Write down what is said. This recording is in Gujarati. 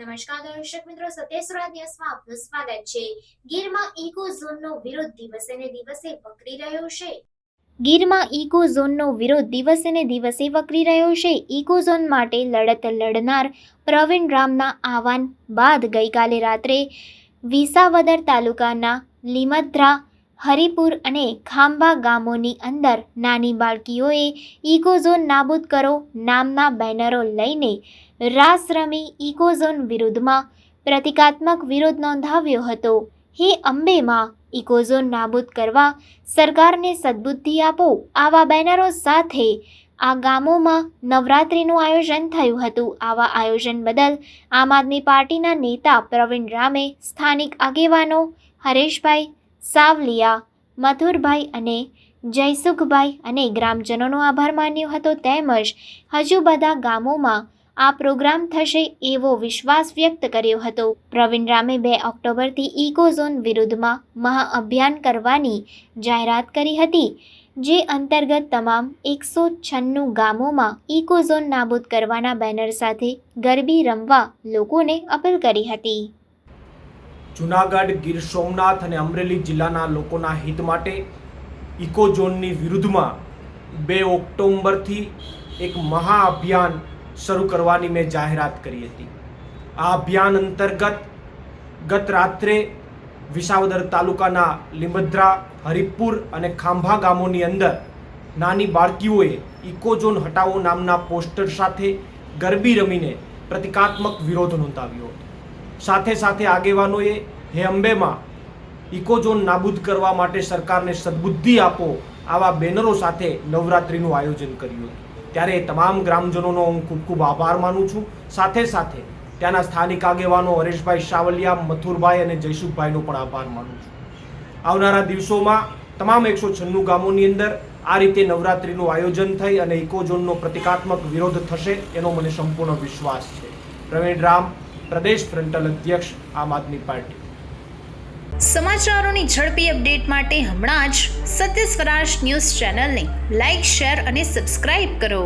નમસ્કાર દર્શક મિત્રો સત્ય સુરત ન્યૂઝમાં આપનું સ્વાગત છે. ગીરમાં ઇકો ઝોનનો વિરોધ દિવસે ને દિવસે વકરી રહ્યો છે. ગીરમાં ઇકો ઝોનનો વિરોધ દિવસે ને દિવસે વકરી રહ્યો છે. ઇકો ઝોન માટે લડત લડનાર પ્રવીણ રામના આહવાન બાદ ગઈકાલે રાત્રે વિસાવદર તાલુકાના લીમદ્રા હરિપુર અને ખાંભા ગામોની અંદર નાની બાળકીઓએ ઇકોઝોન નાબૂદ કરો નામના બેનરો લઈને રાસ રમી ઇકોઝોન વિરુદ્ધમાં પ્રતિકાત્મક વિરોધ નોંધાવ્યો હતો. હે અંબેમાં ઇકોઝોન નાબૂદ કરવા સરકારને સદબુદ્ધિ આપો આવા બેનરો સાથે આ ગામોમાં નવરાત્રિનું આયોજન થયું હતું. આવા આયોજન બદલ આમ આદમી પાર્ટીના નેતા પ્રવીણ રામે સ્થાનિક આગેવાનો હરેશભાઈ સાવલિયા મથુરભાઈ અને જયસુખભાઈ અને ગ્રામજનોનો આભાર માન્યો હતો. તેમજ હજુ બધા ગામોમાં આ પ્રોગ્રામ થશે એવો વિશ્વાસ વ્યક્ત કર્યો હતો. પ્રવીણ રામે બે ઓક્ટોબરથી ઇકોઝોન વિરુદ્ધમાં મહાઅભિયાન કરવાની જાહેરાત કરી હતી, જે અંતર્ગત તમામ એકસો છન્નું ગામોમાં ઇકોઝોન નાબૂદ કરવાના બેનર સાથે ગરબી રમવા લોકોને અપીલ કરી હતી. જુનાગઢ, ગીર સોમનાથ અને અમરેલી જિલ્લાના લોકોના હિત માટે ઇકો ઝોનની વિરુદ્ધમાં બે ઓક્ટોબરથી એક મહાઅભિયાન શરૂ કરવાની મેં જાહેરાત કરી હતી. આ અભિયાન અંતર્ગત ગત રાત્રે વિસાવદર તાલુકાના લીમદ્રા હરિપુર અને ખાંભા ગામોની અંદર નાની બાળકીઓએ ઇકોઝોન હટાવો નામના પોસ્ટર સાથે ગરબી રમીને પ્રતિકાત્મક વિરોધ નોંધાવ્યો હતો. સાથે સાથે આગેવાનોએ હે અંબેમાં ઇકો ઝોન નાબૂદ કરવા માટે સરકારને સદબુદ્ધિ આપો આવા બેનરો સાથે નવરાત્રિનું આયોજન કર્યું હતું. ત્યારે તમામ ગ્રામજનોનો હું ખૂબ ખૂબ આભાર માનું છું. સાથે સાથે ત્યાંના સ્થાનિક આગેવાનો હરેશભાઈ સાવલિયા મથુરભાઈ અને જયસુખભાઈનો પણ આભાર માનું છું. આવનારા દિવસોમાં તમામ એકસો છન્નું ગામોની અંદર આ રીતે નવરાત્રિનું આયોજન થઈ અને ઇકોઝોનનો પ્રતિકાત્મક વિરોધ થશે એનો મને સંપૂર્ણ વિશ્વાસ છે. પ્રવીણ રામ પ્રદેશ ફ્રન્ટલ અધ્યક્ષ આમ આદમી પાર્ટી. સમાચારોની ઝડપી અપડેટ માટે હમણાં જ સત્ય સ્વરાજ ન્યૂઝ ચેનલને લાઇક શેર અને સબસ્ક્રાઇબ કરો.